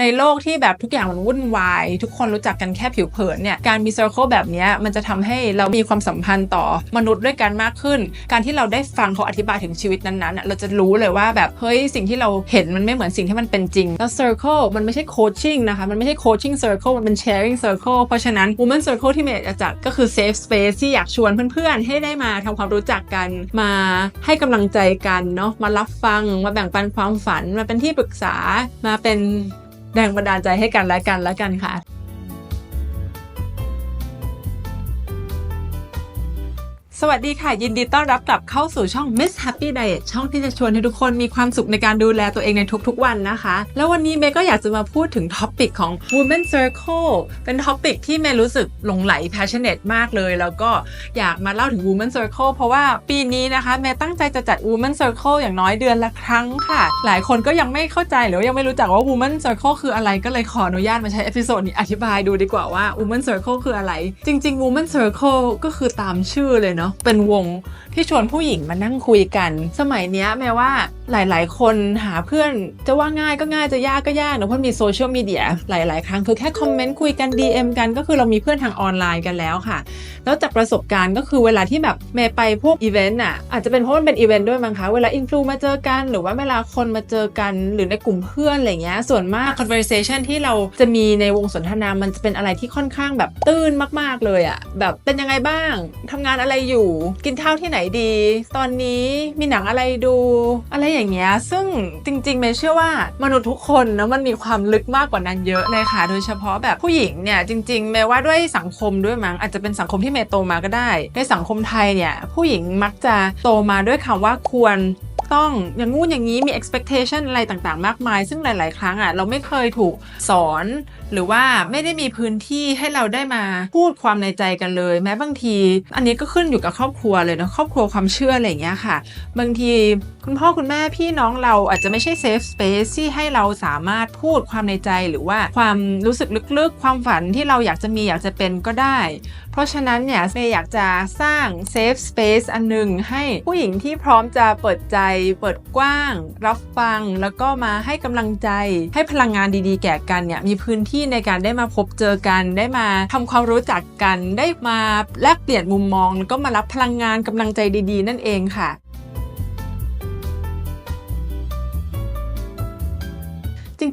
ในโลกที่แบบทุกอย่างมันวุ่นวาย ทุกคนรู้จักกันแค่ผิวเผินเนี่ยการมีเซอร์เคิลแบบนี้มันจะทำให้เรามีความสัมพันธ์ต่อมนุษย์ด้วยกันมากขึ้น การที่เราได้ฟังเขาอธิบายถึงชีวิตนั้นๆ เราจะรู้เลยว่าแบบเฮ้ยสิ่งที่เราเห็นมันไม่เหมือนสิ่งที่มันเป็นจริง แล้ว circle มันไม่ใช่โคชชิ่งนะคะมันไม่ใช่ coaching circle มันเป็น sharing circle เคิลเพราะฉะนั้น woman circle ที่เมย์จะจัดก็คือ safe space ที่อยากชวนเพื่อนๆ ให้ได้มาทำความรู้จักกันมาให้กำลังใจกันเนาะมารับฟังมาแบ่งปันความฝันมาเป็นที่ปรึกษามาเป็น แรงบันดาลใจให้กันและกันและกันค่ะ วัสดีค่ะ ยินดีต้อนรับกลับเข้าสู่ช่อง Miss Happy Diet ช่องที่จะชวนให้ทุกคนมีความสุขในการดูแลตัวเองในทุกๆวันนะคะ แล้ววันนี้เมย์ก็อยากจะมาพูดถึงท็อปิกของ Women Circle เป็นท็อปิกที่เมย์รู้สึกหลงไหล passionate มากเลย แล้วก็อยากมาเล่าถึง Women Circle เพราะว่าปีนี้นะคะเมย์ตั้งใจจะจัด Women Circle อย่างน้อยเดือนละครั้งค่ะ หลายคนก็ยังไม่เข้าใจหรือยังไม่รู้จักว่า Women Circle คืออะไรก็เลยขออนุญาตมาใช้เอพิโซดนี้อธิบายดูดีกว่าว่า Women Circle คืออะไร จริง ๆ Women Circle ก็คือตามชื่อเลยเนาะเป็นวง ที่ชวนผู้หญิงมานั่งคุยกัน สมัยนี้แม้ว่าหลาย ๆ คนหาเพื่อนจะว่าง่ายก็ง่ายจะยากก็ยากเนอะเพราะมีโซเชียลมีเดียหลาย ๆ ครั้งคือแค่คอมเมนต์คุยกัน DM กันก็คือเรามีเพื่อนทางออนไลน์กันแล้วค่ะ แล้วจากประสบการณ์ก็คือเวลาที่แบบเมย์ไปพวกอีเวนต์อะอาจจะเป็นเพราะมันเป็นอีเวนต์ด้วยมั้งคะเวลาอินฟลูมาเจอกัน หรือว่าเวลาคนมาเจอกันหรือในกลุ่มเพื่อนอะไรเงี้ยส่วนมาก conversation ที่เราจะมีในวงสนทนามันจะเป็นอะไรที่ค่อนข้างแบบตื้นมาก ๆ เลยอะแบบเป็นยังไงบ้างทำงานอะไรอยู่กินข้าวที่ไหนดี ตอนนี้มีหนังอะไรดู อะไรอย่างเงี้ยซึ่งจริงๆเมย์เชื่อว่ามนุษย์ทุกคนนะมันมีความลึกมากกว่านั้นเยอะเลยค่ะ โดยเฉพาะแบบผู้หญิงเนี่ยจริงๆเมย์ว่าด้วยสังคมด้วยมั้งอาจจะเป็นสังคมที่เมย์โตมาก็ได้ ในสังคมไทยเนี่ยผู้หญิงมักจะโตมาด้วยคำว่าควรต้องอย่างงู้นอย่างนี้มี expectation อะไรต่างๆ มากมาย ซึ่งหลาย ๆ ครั้งอะเราไม่เคยถูกสอน หรือว่าไม่ได้มีพื้นที่ให้เราได้มาพูดความในใจกันเลย แม้บางที อันนี้ก็ขึ้นอยู่กับครอบครัวเลยนะครอบครัวความเชื่ออะไรอย่างเงี้ยค่ะ บางทีคุณพ่อคุณแม่พี่น้องเราอาจจะไม่ใช่ safe space ที่ให้เราสามารถพูดความในใจหรือว่าความรู้สึกลึกๆ ความฝันที่เราอยากจะมีอยากจะเป็นก็ได้ เพราะฉะนั้นเนี่ยเมย์อยากจะสร้าง safe space อันหนึ่งให้ผู้หญิงที่พร้อมจะเปิดใจ เปิดกว้าง รับฟัง แล้วก็มาให้กำลังใจ ให้พลังงานดีๆ แก่กันเนี่ยมีพื้นที่ในการได้มาพบเจอกัน ได้มาทำความรู้จักกัน ได้มาแลกเปลี่ยนมุมมอง แล้วก็มารับพลังงานกำลังใจดีๆ นั่นเองค่ะ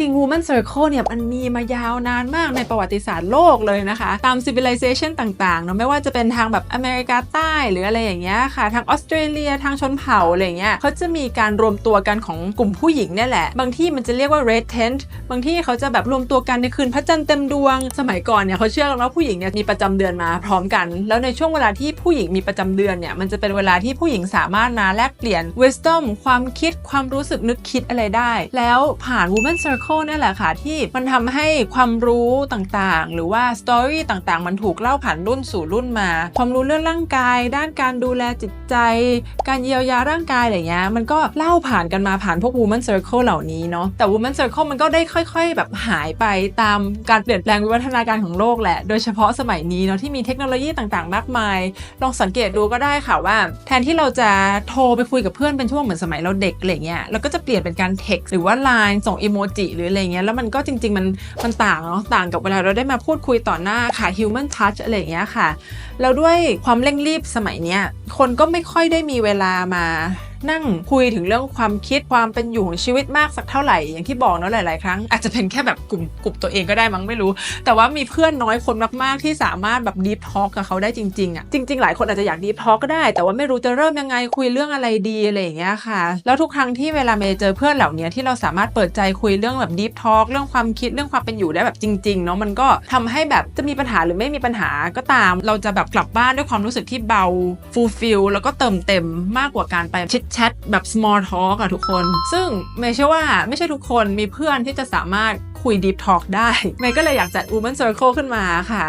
ริงๆ Woman Circle เนี่ยมันมีมายาวนานมากในประวัติศาสตร์โลกเลยนะคะ ตาม civilization ต่างๆเนาะไม่ว่าจะเป็นทางแบบอเมริกาใต้หรืออะไรอย่างเงี้ยค่ะ ทางออสเตรเลียทางชนเผ่าอะไรเงี้ยเขาจะมีการรวมตัวกันของกลุ่มผู้หญิงเนี่ยแหละ บางที่มันจะเรียกว่า red tent บางที่เขาจะแบบรวมตัวกันในคืนพระจันทร์เต็มดวง สมัยก่อนเนี่ยเขาเชื่อกันว่าผู้หญิงเนี่ยมีประจำเดือนมาพร้อมกัน แล้วในช่วงเวลาที่ผู้หญิงมีประจำเดือนเนี่ยมันจะเป็นเวลาที่ผู้หญิงสามารถมาแลกเปลี่ยน wisdom ความคิดความรู้สึกนึกคิดอะไรได้ แล้วผ่าน woman circle เนี่แหละค่ะ ที่มันทำให้ความรู้ต่างๆ หรือว่าสตอรี่ต่างๆ มันถูกเล่าผ่านรุ่นสู่รุ่นมา ความรู้เรื่องร่างกาย ด้านการดูแลจิตใจ การเยียวยาร่างกายอะไรเงี้ยมันก็เล่าผ่านกันมาผ่านพวก woman circle เหล่านี้เนาะแต่ woman circle มันก็ได้ค่อย ๆ แบบหายไปตามการเปลี่ยนแปลงวิวัฒนาการของโลกแหละโดยเฉพาะสมัยนี้เนาะที่มีเทคโนโลยีต่างๆ มากมาย ลองสังเกตดูก็ได้ค่ะว่า แทนที่เราจะโทรไปคุยกับเพื่อนเป็นช่วงเหมือนสมัยเราเด็กอะไรเงี้ยเราก็จะเปลี่ยนเป็นการเท็กซ์หรือว่าไลน์ส่งอีโมจิหรืออะไรเงี้ยแล้วมันก็จริง ๆ มันมันต่างเนาะต่างกับเวลาเราได้มาพูดคุยต่อหน้าค่ะ human touch อะไรเงี้ยค่ะแล้วด้วยความเร่งรีบสมัยเนี้ยคนก็ไม่ค่อยได้มีเวลามา นั่งคุยถึงเรื่องความคิดความเป็นอยู่ของชีวิตมากสักเท่าไหร่ อย่างที่บอกเนาะหลาย ๆ ครั้งอาจจะเป็นแค่แบบกลุ่มกลุ่มตัวเองก็ได้มั้งไม่รู้ แต่ว่ามีเพื่อนน้อยคนมาก ๆ ที่สามารถแบบดีฟทอ l k กับเขาได้จริง ๆ อะ จริง ๆ หลายคนอาจจะอยากดีฟทอ l k ก็ได้ แต่ว่าไม่รู้จะเริ่มยังไงคุยเรื่องอะไรดีอะไรอย่างเงี้ยค่ะ แล้วทุกครั้งที่เวลาเมย์เจอเพื่อนเหล่านี้ที่เราสามารถเปิดใจคุยเรื่องแบบดีฟทอ l k เรื่องความคิดเรื่องความเป็นอยู่ได้แบบจริง ๆ เนาะมันก็ทำให้แบบจะมีปัญหาหรือไม่มีปัญหาก็ตาม เราจะแบบกลับบ้านด้วยความรู้สึกที่เบา fulfill แล้วก็เติมเต็มมากกว่าการไปชิดแชทแบบ small talk อะทุกคน ซึ่งเมย์เชื่อว่าไม่ใช่ทุกคนมีเพื่อนที่จะสามารถคุย deep talk ได้ เมย์ก็เลยอยากจัด woman circle ขึ้นมาค่ะ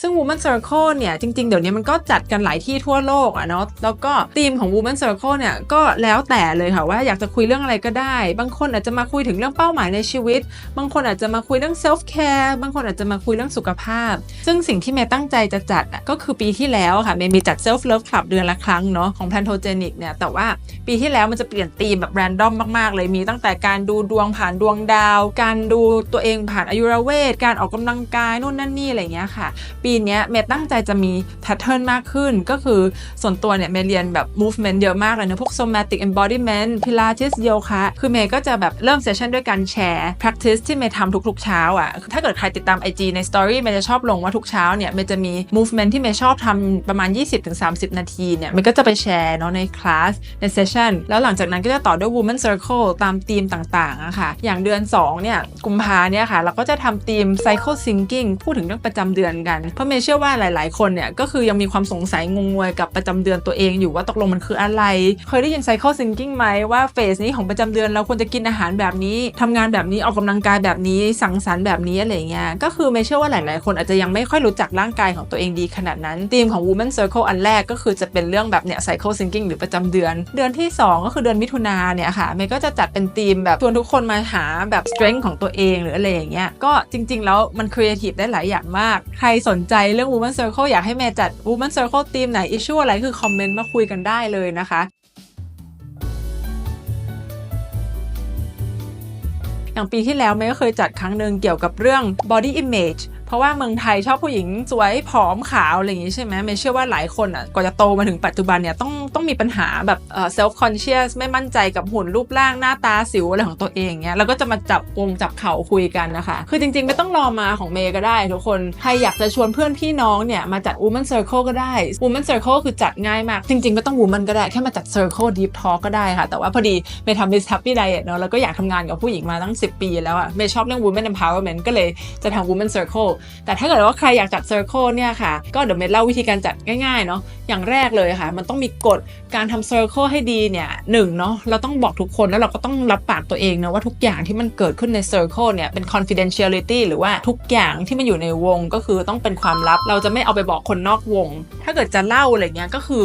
ซึ่ง Woman Circle เนี่ย จริง ๆ เดี๋ยวนี้มันก็จัดกันหลายที่ทั่วโลกอะเนาะแล้วก็ธีมของ Woman Circle เนี่ย ก็แล้วแต่เลยค่ะว่าอยากจะคุยเรื่องอะไรก็ได้ บางคนอาจจะมาคุยถึงเรื่องเป้าหมายในชีวิต บางคนอาจจะมาคุยเรื่อง self care บางคนอาจจะมาคุยเรื่องสุขภาพ ซึ่งสิ่งที่เมย์ตั้งใจจะจัดก็คือปีที่แล้วค่ะเมย์มีจัด self love club เดือนละครั้งเนาะของ Plantogenic เนี่ยแต่ว่าปีที่แล้วมันจะเปลี่ยนธีมแบบ random มากๆ เลยมีตั้งแต่การดูดวงผ่านดวงดาว การดูตัวเองผ่านอายุรเวทการออกกำลังกายนู่นนั่นนี่อะไรเงี้ยค่ะปีเนี้เมย์ตั้งใจจะมี pattern มากขึ้น ก็คือส่วนตัวเนี่ยเมย์เรียนแบบ movement เยอะมากเลยนะพวก somatic embodiment pilates yoga คือเมย์ก็จะแบบเริ่มเซสชันด้วยการแชร์ practice ที่เมย์ทำทุกๆ เช้าอะถ้าเกิดใครติดตาม IG ใน story เมย์จะชอบลงว่าทุกเช้าเนี่ยเมย์จะมี movement ที่เมย์ชอบทำประมาณ 20-30 นาทีเนี่ยเมย์ก็จะไปแชร์เนาะในคลาสในเซสชันแล้วหลังจากนั้นก็จะต่อด้วย woman circle ตามธีมต่างๆอะค่ะอย่างเดือน 2 เนี่ยกุมภาเนี่ยค่ะ เราก็จะทำธีม cycle syncing พูดถึงเรื่องประจำเดือนกันเพราะเมย์เชื่อว่าหลาย ๆ คนเนี่ยก็คือยังมีความสงสัยงงงวยกับประจำเดือนตัวเองอยู่ว่าตกลงมันคืออะไร เคยได้ยิน cycle syncing ไหมว่าเฟสนี้ของประจำเดือนเราควรจะกินอาหารแบบนี้ทำงานแบบนี้ออกกำลังกายแบบนี้สังสรรค์แบบนี้อะไรเงี้ยก็คือเมย์เชื่อว่าหลาย ๆ คนอาจจะยังไม่ค่อยรู้จักร่างกายของตัวเองดีขนาดนั้นธีมของ woman circle อันแรกก็คือจะเป็นเรื่องแบบเนี่ย cycle syncing หรือประจำเดือน เดือนที่ 2 ก็คือเดือนมิถุนาเนี่ยค่ะเมย์ก็จะจัดเป็นธีมแบบชวนทุกคนมาหาแบบ strength ของตัวเองหรืออะไรอย่างเงี้ยก็จริง ๆ แล้วมัน creative ได้หลายอย่างมาก ใครสนใจเรื่อง woman circle อยากให้แม่จัด woman circle ทีมไหนอิชชูอะไรคือคอมเมนต์มาคุยกันได้เลยนะคะอย่างปีที่แล้วเมย์ก็เคยจัดครั้งหนึ่งเกี่ยวกับเรื่อง body image เพราะว่าเมืองไทยชอบผู้หญิงสวยผอมขาวอะไรอย่างงี้ใช่ไหมเมย์เชื่อว่าหลายคนอะกว่าจะโตมาถึงปัจจุบันเนี่ยต้องต้องมีปัญหาแบบเอ่อ self conscious ไม่มั่นใจกับหุ่นรูปร่างหน้าตาสิวอะไรของตัวเองเงี้ยแล้วก็จะมาจับวงจับเข่าคุยกันนะคะ คือจริงๆ ไม่ต้องรอมาของเมย์ก็ได้ ทุกคนใครอยากจะชวนเพื่อนพี่น้องเนี่ยมาจัด woman circle ก็ได้ woman circle คือจัดง่ายมาก จริงๆ ไม่ต้อง woman ก็ได้แค่มาจัด circle deep talk ก็ได้ค่ะ แต่ว่าพอดีเมย์ทำ Miss Happy Diet เนาะแล้วก็อยากทำงานกับผู้หญิงมาตั้ง 10 ปีแล้วอะเมย์ชอบเรื่อง woman empowerment ก็เลยจะทำ woman circle แต่ถ้าเกิดว่าใครอยากจัด circle เนี่ยค่ะ ก็เดี๋ยวเมย์เล่าวิธีการจัดง่ายๆเนาะอย่างแรกเลยค่ะ มันต้องมีกฎการทำ circle ให้ดีเนี่ยหนึ่งเนาะเราต้องบอกทุกคนแล้วเราก็ต้องรับปากตัวเองนะว่าทุกอย่างที่มันเกิดขึ้นใน circle เนี่ยเป็น confidentiality หรือว่าทุกอย่างที่มันอยู่ในวงก็คือต้องเป็นความลับ เราจะไม่เอาไปบอกคนนอกวง ถ้าเกิดจะเล่าอะไรเงี้ยก็คือ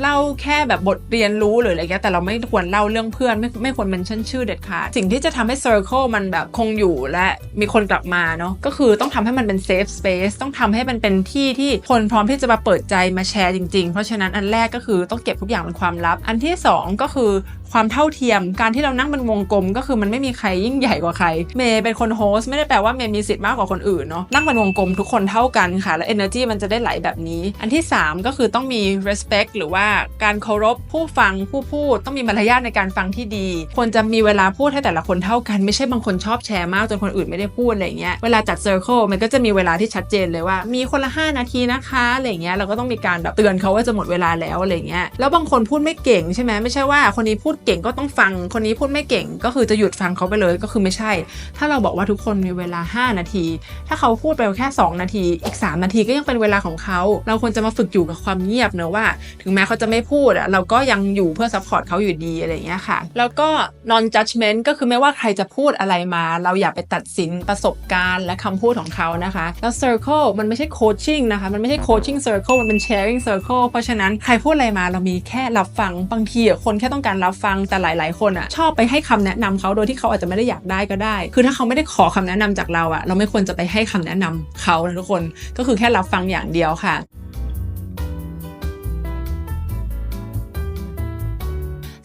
เล่าแค่แบบบทเรียนรู้หรืออะไรเงี้ยแต่เราไม่ควรเล่าเรื่องเพื่อน ไม่ไม่ควรเมนชั่นชื่อเด็ดขาดสิ่งที่จะทำให้ circle มันแบบคงอยู่และมีคนกลับมาเนาะก็คือต้องทำให้มันเป็น safe space ต้องทำให้มันเป็นที่ที่คนพร้อมที่จะมาเปิดใจมาแชร์จริง ๆ เพราะฉะนั้นอันแรกก็คือต้องเก็บทุกอย่างเป็นความลับ อันที่ 2 ก็คือความเท่าเทียม การที่เรานั่งเป็นวงกลม ก็คือมันไม่มีใครยิ่งใหญ่กว่าใคร เมย์เป็นคนโฮสต์ไม่ได้แปลว่าเมย์มีสิทธิ์มากกว่าคนอื่นเนาะนั่งเป็นวงกลมทุกคนเท่ากันค่ะ และ energy มันจะได้ไหลแบบนี้ อันที่ 3 ก็คือต้องมี respect หรือว่าการเคารพผู้ฟังผู้พูด ต้องมีมารยาทในการฟังที่ดี ควรจะมีเวลาพูดให้แต่ละคนเท่ากัน ไม่ใช่บางคนชอบแชร์มากจนคนอื่นไม่ได้พูดอะไรเงี้ยเวลาจัด circle มันก็จะมีเวลาที่ชัดเจนเลยว่า มีคนละ 5 นาทีนะคะอะไรเงี้ยเราก็ต้องมีการแบบเตือนเขาว่าจะหมดเวลาแล้วอะไรเงี้ยแล้วบางคนพูดไม่เก่งใช่ไหมไม่ใช่ว่าคนนี้พูดเก่งก็ต้องฟัง คนนี้พูดไม่เก่งก็คือจะหยุดฟังเขาไปเลยก็คือไม่ใช่ ถ้าเราบอกว่าทุกคนมีเวลา 5 นาที ถ้าเขาพูดไปแค่ 2 นาที อีก 3 นาทีก็ยังเป็นเวลาของเขาเราควรจะมาฝึกอยู่กับความเงียบเนอะว่า ถึงแม้เขาจะไม่พูดอะเราก็ยังอยู่เพื่อซัพพอร์ตเขาอยู่ดีอะไรเงี้ยค่ะ แล้วก็ non judgment ก็คือไม่ว่าใครจะพูดอะไรมา เราอย่าไปตัดสินประสบการณ์และคำพูดของเขานะคะแล้ว circle มันไม่ใช่ coaching นะคะ มันไม่ใช่ coaching circle มันเป็น sharing circle เพราะฉะนั้นใครพูดอะไรมาเรามีแค่รับฟัง บางทีอะคนแค่ต้องการรับฟังแต่หลาย ๆ คนอะชอบไปให้คำแนะนำเขาโดยที่เขาอาจจะไม่ได้อยากได้ก็ได้ คือถ้าเขาไม่ได้ขอคำแนะนำจากเราอะเราไม่ควรจะไปให้คำแนะนำเขานะทุกคนก็คือแค่รับฟังอย่างเดียวค่ะ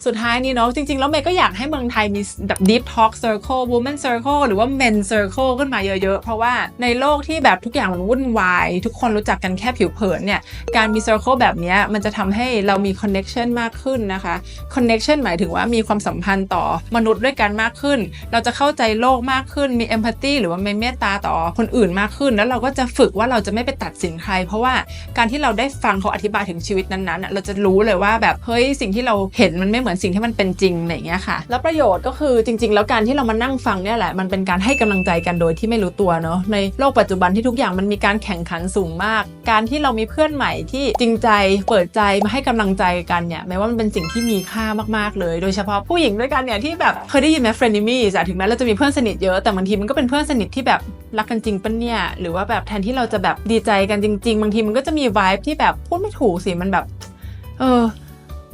สุดท้ายนี้เนาะจริง ๆ แล้วเมย์ก็อยากให้เมืองไทยมีแบบ deep talk circle woman circle หรือว่า men circle ขึ้นมาเยอะ ๆ เพราะว่าในโลกที่แบบทุกอย่างมันวุ่นวาย ทุกคนรู้จักกันแค่ผิวเผินเนี่ยการมี circle แบบนี้มันจะทำให้เรามี connection มากขึ้นนะคะ connection หมายถึงว่ามีความสัมพันธ์ต่อมนุษย์ด้วยกันมากขึ้น เราจะเข้าใจโลกมากขึ้นมี empathy หรือว่ามีเมตตาต่อคนอื่นมากขึ้น แล้วเราก็จะฝึกว่าเราจะไม่ไปตัดสินใคร เพราะว่าการที่เราได้ฟังเขาอธิบายถึงชีวิตนั้นๆเราจะรู้เลยว่าแบบเฮ้ยสิ่งที่เราเห็นมันไม่เหมือนสิ่งที่มันเป็นจริงอะไรอย่างเงี้ยค่ะ แล้วประโยชน์ก็คือจริง ๆ แล้วการที่เรามานั่งฟังเนี่ยแหละมันเป็นการให้กำลังใจกันโดยที่ไม่รู้ตัวเนาะในโลกปัจจุบันที่ทุกอย่างมันมีการแข่งขันสูงมาก การที่เรามีเพื่อนใหม่ที่จริงใจเปิดใจมาให้กำลังใจกันเนี่ยแม้ว่ามันเป็นสิ่งที่มีค่ามากๆเลย โดยเฉพาะผู้หญิงด้วยกันเนี่ยที่แบบเคยได้ยินไหม friend enemies อะถึงแม้เราจะมีเพื่อนสนิทเยอะแต่บางทีมันก็เป็นเพื่อนสนิทที่แบบรักกันจริงปะเนี่ยหรือว่าแบบแทนที่เราจะแบบดีใจกันจริง ๆ บางทีมันก็จะมี vibe ที่แบบพูดไม่ถูกสิมันแบบ เออ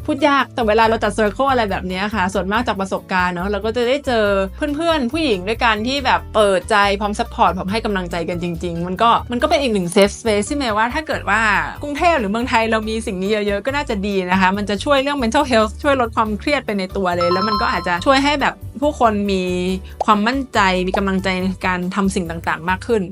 พูดยากแต่เวลาเราจัดเซอร์เคิลอะไรแบบนี้ค่ะ ส่วนมากจากประสบการณ์เนาะเราก็จะได้เจอเพื่อนๆ ผู้หญิงด้วยกันที่แบบเปิดใจพร้อมซัพพอร์ตพร้อมให้กำลังใจกันจริง ๆ มันก็มันก็เป็นอีกหนึ่งเซฟสเปซที่แม้ว่าถ้าเกิดว่ากรุงเทพหรือเมืองไทยเรามีสิ่งนี้เยอะๆ ก็น่าจะดีนะคะ มันจะช่วยเรื่อง mental health ช่วยลดความเครียดไปในตัวเลย แล้วมันก็อาจจะช่วยให้แบบผู้คนมีความมั่นใจมีกำลังใจในการทำสิ่งต่างๆ มากขึ้น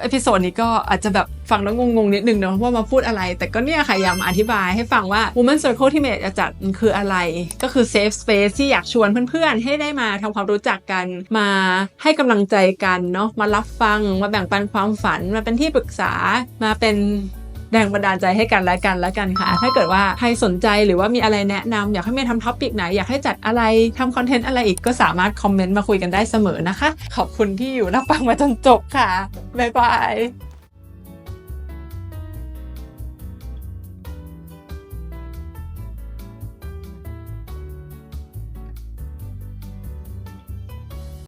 เอพิโซดนี้ก็อาจจะแบบฟังแล้วงงๆนิดนึงเนาะว่ามาพูดอะไร แต่ก็เนี่ยค่ะอยากมาอธิบายให้ฟังว่า Women Circle ที่เมย์จะจัดมันคืออะไร ก็คือ Safe Space ที่อยากชวนเพื่อนๆ ให้ได้มาทำความรู้จักกัน มาให้กำลังใจกันเนาะมารับฟัง มาแบ่งปันความฝัน มาเป็นที่ปรึกษามาเป็น แรงบันดาลใจให้กันและกันและกันค่ะ ถ้าเกิดว่าใครสนใจหรือว่ามีอะไรแนะนำอยากให้เมย์ทำท็อปิกไหน อยากให้จัดอะไรทำคอนเทนต์อะไรอีกก็สามารถคอมเมนต์มาคุยกันได้เสมอนะคะ ขอบคุณที่อยู่รับฟังมาจนจบค่ะบ๊ายบาย